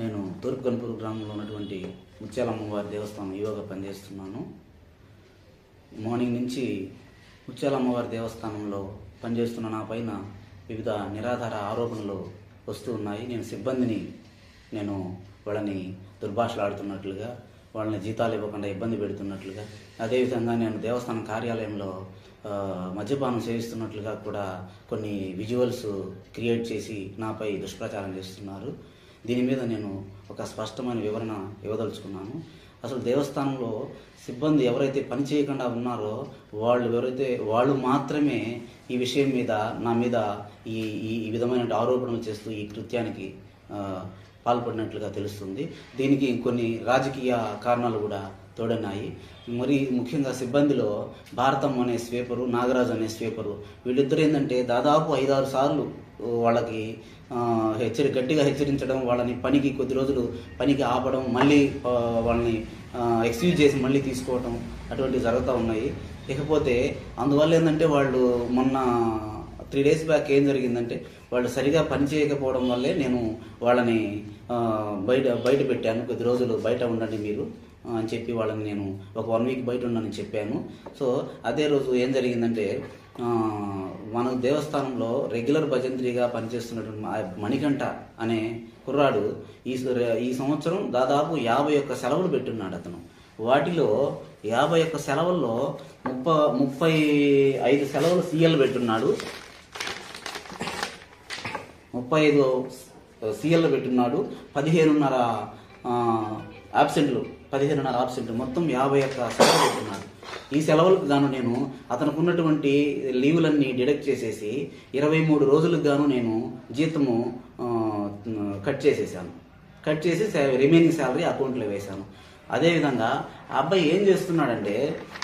నేను తూర్పు కనుపూరు గ్రామంలో ఉన్నటువంటి ముత్యాలమ్మవారి దేవస్థానం యువగా పనిచేస్తున్నాను. మార్నింగ్ నుంచి ముత్యాలమ్మవారి దేవస్థానంలో పనిచేస్తున్న నా పైన వివిధ నిరాధార ఆరోపణలు వస్తూ ఉన్నాయి. నేను సిబ్బందిని నేను వాళ్ళని దుర్భాషలాడుతున్నట్లుగా వాళ్ళని జీతాలు ఇవ్వకుండా ఇబ్బంది పెడుతున్నట్లుగా అదేవిధంగా నేను దేవస్థానం కార్యాలయంలో మద్యపానం సేవిస్తున్నట్లుగా కూడా కొన్ని విజువల్స్ క్రియేట్ చేసి నాపై దుష్ప్రచారం చేస్తున్నారు. దీని మీద నేను ఒక స్పష్టమైన వివరణ ఇవ్వదలుచుకున్నాను. అసలు దేవస్థానంలో సిబ్బంది ఎవరైతే పని చేయకుండా ఉన్నారో వాళ్ళు ఎవరైతే వాళ్ళు మాత్రమే ఈ విషయం మీద నా మీద ఈ ఈ విధమైన ఆరోపణలు చేస్తూ ఈ కృత్యానికి పాల్పడినట్లుగా తెలుస్తుంది. దీనికి కొన్ని రాజకీయ కారణాలు కూడా తోడన్నాయి. మరి ముఖ్యంగా సిబ్బందిలో భారతం అనే స్వీపరు నాగరాజు అనే స్వీపరు వీళ్ళిద్దరు ఏంటంటే దాదాపు ఐదారు సార్లు వాళ్ళకి హెచ్చరి గట్టిగా హెచ్చరించడం వాళ్ళని పనికి కొద్ది రోజులు పనికి ఆపడం మళ్ళీ వాళ్ళని ఎక్స్క్యూజ్ చేసి మళ్ళీ తీసుకోవడం అటువంటివి జరుగుతూ ఉన్నాయి. ఇకపోతే అందువల్ల ఏంటంటే వాళ్ళు మొన్న త్రీ డేస్ బ్యాక్ ఏం జరిగిందంటే వాళ్ళు సరిగా పని చేయకపోవడం వల్లే నేను వాళ్ళని బయట బయట పెట్టాను. కొద్ది రోజులు బయట ఉండండి మీరు అని చెప్పి వాళ్ళని నేను ఒక వన్ వీక్ బయట ఉండని చెప్పాను. సో అదే రోజు ఏం జరిగిందంటే మన దేవస్థానంలో రెగ్యులర్ భజంత్రిగా పనిచేస్తున్నటువంటి మణికంఠ అనే కుర్రాడు ఈ ఈ సంవత్సరం దాదాపు యాభై ఒక్క సెలవులు పెట్టున్నాడు అతను. వాటిలో యాభై ఒక్క సెలవుల్లో ముప్ప ముప్పై ఐదు సెలవులు సీఎల్ పెట్టున్నాడు. ముప్పై ఐదు సీఎల్ పెట్టున్నాడు. పదిహేనున్నర ఆబ్సెంట్లు పదిహేనున్నర ఆబ్సెంట్లు మొత్తం యాభై ఒక్క సెలవులు పెట్టున్నాడు. ఈ సెలవులకు గాను నేను అతనికి ఉన్నటువంటి లీవులన్నీ డిడక్ట్ చేసేసి ఇరవై మూడు రోజులకు గాను నేను జీతము కట్ చేసేసాను. కట్ చేసి రిమైనింగ్ శాలరీ అకౌంట్లో వేశాను. అదేవిధంగా ఆ అబ్బాయి ఏం చేస్తున్నాడంటే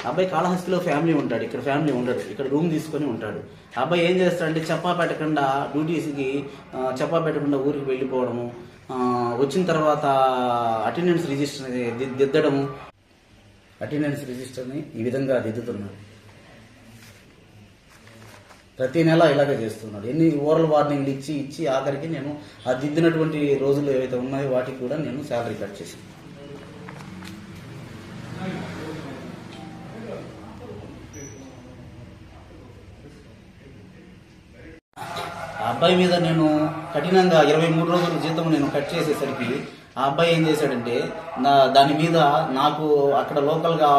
అబ్బాయి కాళహస్తిలో ఫ్యామిలీ ఉంటాడు ఇక్కడ ఫ్యామిలీ ఉండడు ఇక్కడ రూమ్ తీసుకొని ఉంటాడు. అబ్బాయి ఏం చేస్తాడంటే చెప్పా పెట్టకుండా డ్యూటీస్కి చప్పా చెప్పా పెట్టకుండా ఊరికి వెళ్ళిపోవడము వచ్చిన తర్వాత అటెండెన్స్ రిజిస్టర్ దిద్దడము. అటెండెన్స్ రిజిస్టర్ని ఈ విధంగా దిద్దుతున్నాడు. ప్రతి నెల ఇలాగే చేస్తున్నాడు. ఎన్ని ఓరల్ వార్నింగ్లు ఇచ్చి ఇచ్చి ఆఖరికి నేను ఆ దిద్దినటువంటి రోజులు ఏవైతే ఉన్నాయో వాటికి కూడా నేను శాలరీ కట్ చేశాను. అబ్బాయి మీద నేను కఠినంగా ఇరవై మూడు రోజుల జీతం నేను కట్ చేసేసరికి ఆ అబ్బాయి ఏం చేశాడంటే నా దాని మీద నాకు అక్కడ లోకల్గా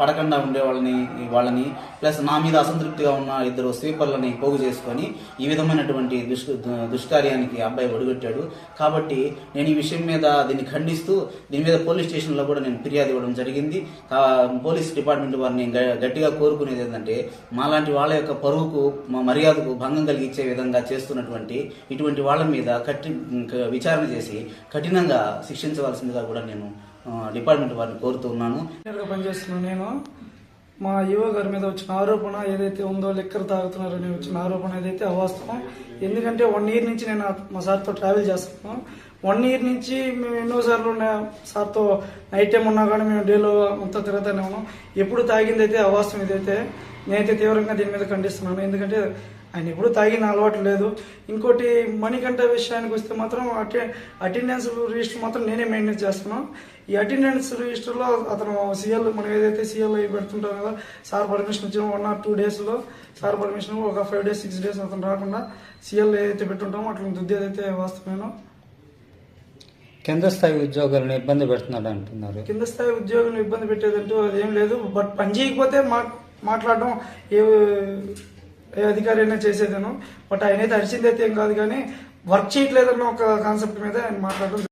పడకుండా ఉండే వాళ్ళని వాళ్ళని ప్లస్ నా మీద అసంతృప్తిగా ఉన్న ఇద్దరు స్వీపర్లని పోగు చేసుకొని ఈ విధమైనటువంటి దుష్ దుష్కార్యానికి అబ్బాయి ఒడిగట్టాడు. కాబట్టి నేను ఈ విషయం మీద దీన్ని ఖండిస్తూ దీని మీద పోలీస్ స్టేషన్లో కూడా నేను ఫిర్యాదు ఇవ్వడం జరిగింది. పోలీస్ డిపార్ట్మెంట్ వారిని గ- గట్టిగా కోరుకునేది ఏంటంటే మాలాంటి వాళ్ళ యొక్క పరువుకు మా మర్యాదకు భంగం కలిగించే విధంగా చేస్తున్నటువంటి ఇటువంటి వాళ్ళ మీద కట్టి విచారణ చేసి కఠినంగా శిక్షించవలసిందిగా కూడా నేను డిపార్ట్మెంట్ వారిని కోరుతున్నాను పనిచేస్తున్నాను నేను మా యువ గారి మీద వచ్చిన ఆరోపణ ఏదైతే ఉందో లెక్కలు తాగుతున్నారని వచ్చిన ఆరోపణ ఏదైతే అవాస్తవం ఎందుకంటే వన్ ఇయర్ నుంచి నేను మా సార్తో ట్రావెల్ చేస్తున్నాను. వన్ ఇయర్ నుంచి మేము ఎన్నోసార్లు సార్తో నైట్ టైం ఉన్నా కానీ మేము డేలో మొత్తం తిరుగుతూనే ఉన్నాం. ఎప్పుడు తాగింది అయితే అవాస్తవం ఇదైతే నేనైతే తీవ్రంగా దీని మీద ఖండిస్తున్నాను. ఎందుకంటే ఆయన ఎప్పుడు తాగిన అలవాటు లేదు. ఇంకోటి మణికంఠ విషయానికి వస్తే మాత్రం అటె అటెండెన్స్ రిజిస్టర్ మాత్రం నేనే మెయింటైన్ చేస్తున్నాను. ఈ అటెండెన్స్ రిజిస్టర్లో అతను సీఎల్ మనం ఏదైతే సీఎల్ అవి పెడుతుంటాం కదా సార్ పర్మిషన్ ఇచ్చిన వన్ ఆర్ టూ డేస్లో సార్ పర్మిషన్ ఒక ఫైవ్ డేస్ సిక్స్ డేస్ అతను రాకుండా సీఎల్ ఏదైతే పెట్టుంటామో అట్లా దుద్దేదైతే వాస్తవమేనో కింద స్థాయి ఉద్యోగులను ఇబ్బంది పెడుతున్నాడు అంటున్నారు. కింద స్థాయి ఉద్యోగులను ఇబ్బంది పెట్టేదంటూ అదేం లేదు. బట్ పని చేయకపోతే మా మాట్లాడడం ఏ ఏ అధికారి అయినా చేసేదాను. బట్ ఆయన అయితే అరిచింది అయితే ఏం కాదు కానీ వర్క్ చేయట్లేదన్న ఒక కాన్సెప్ట్ మీద ఆయన మాట్లాడడం